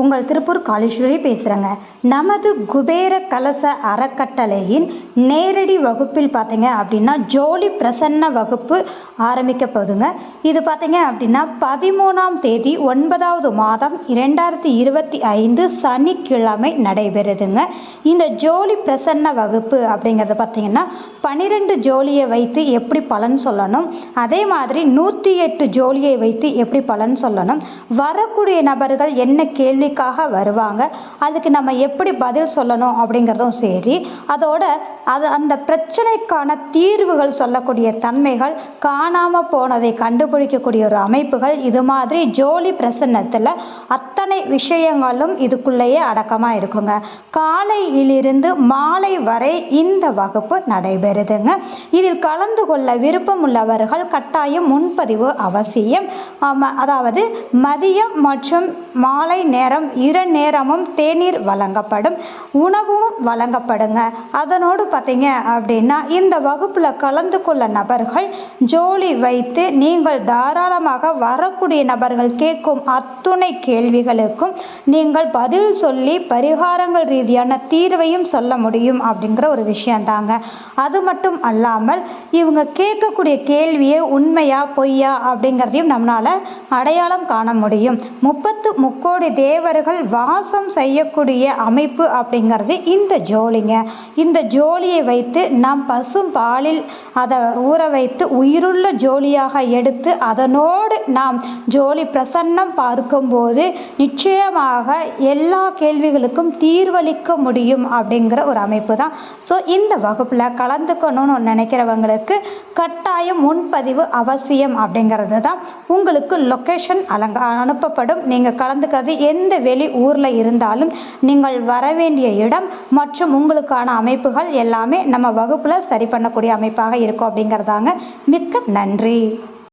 உங்கள் திருப்பூர் காளீஸ்வரி பேசுகிறேங்க நமது குபேர கலச அறக்கட்டளையின் நேரடி வகுப்பில் பார்த்தீங்க அப்படின்னா ஜோலி பிரசன்ன வகுப்பு ஆரம்பிக்க போதுங்க. இது பார்த்தீங்க அப்படின்னா பதிமூணாம் தேதி ஒன்பதாவது மாதம் இரண்டாயிரத்தி இருபத்தி ஐந்து சனிக்கிழமை நடைபெறுதுங்க. இந்த ஜோலி பிரசன்ன வகுப்பு அப்படிங்கிறது பார்த்தீங்கன்னா பன்னிரெண்டு ஜோலியை வைத்து எப்படி பலன் சொல்லணும் அதே மாதிரி நூற்றி எட்டு ஜோலியை வைத்து எப்படி பலன் சொல்லணும் வரக்கூடிய நபர்கள் என்ன கேள்வி கேள்விக்காக வருவாங்க. அதுக்கு நம்ம எப்படி பதில் சொல்லணும் அப்படிங்கிறதும் சரி. அதோட அது அந்த பிரச்சனைக்கான தீர்வுகள் சொல்லக்கூடிய தன்மைகள் காணாமல் போனதை கண்டுபிடிக்கக்கூடிய ஒரு அமைப்புகள் இது மாதிரி ஜோலி பிரசன்னத்தில் அத்தனை விஷயங்களும் இதுக்குள்ளேயே அடக்கமாக இருக்குங்க. காலையிலிருந்து மாலை வரை இந்த வகுப்பு நடைபெறுதுங்க. இதில் கலந்து கொள்ள விருப்பம் உள்ளவர்கள் கட்டாயம் முன்பதிவு அவசியம். அதாவது மதியம் மற்றும் மாலை நேரம் இரு நேரமும் தேநீர் வழங்கப்படும் உணவும் வழங்கப்படுங்க. அதனோடு பார்த்தீங்க அப்படின்னா இந்த வகுப்பில் கலந்து கொள்ள நபர்கள் ஜோலி வைத்து நீங்கள் தாராளமாக வரக்கூடிய நபர்கள் கேட்கும் அத்துணை கேள்விகளுக்கும் நீங்கள் பதில் சொல்லி பரிகாரங்கள் ரீதியான தீர்வையும் சொல்ல முடியும் அப்படிங்கிற ஒரு விஷயந்தாங்க. அது மட்டும் அல்லாமல் இவங்க கேட்கக்கூடிய கேள்வியே உண்மையா பொய்யா அப்படிங்கிறதையும் நம்மளால் அடையாளம் காண முடியும். முப்பத்து முக்கோடி தேவர்கள் வாசம் செய்யக்கூடிய அமைப்பு அப்படிங்கிறது இந்த ஜோலிங்க. இந்த ஜோலி ஜோலியை வைத்து நாம் பசும் பாலில் அதை ஊற வைத்து உயிருள்ள ஜோலியாக எடுத்து அதனோடு நாம் ஜோலி பிரசன்னம் பார்க்கும்போது நிச்சயமாக எல்லா கேள்விகளுக்கும் தீர்வளிக்க முடியும் அப்படிங்கிற ஒரு அமைப்பு தான் ஸோ இந்த வகுப்பில் கலந்துக்கணும்னு நினைக்கிறவங்களுக்கு கட்டாயம் முன்பதிவு அவசியம் அப்படிங்கிறது தான் உங்களுக்கு லொக்கேஷன் அலங்க அனுப்பப்படும். நீங்கள் கலந்துக்கிறது எந்த வெளி ஊரில் இருந்தாலும் நீங்கள் வர வேண்டிய இடம் மற்றும் உங்களுக்கான அமைப்புகள் எல்லாம் எல்லாமே நம்ம வகுப்பில் சரி பண்ணக்கூடிய அமைப்பாக இருக்கும் அப்படிங்கிறதாங்க. மிக்க நன்றி.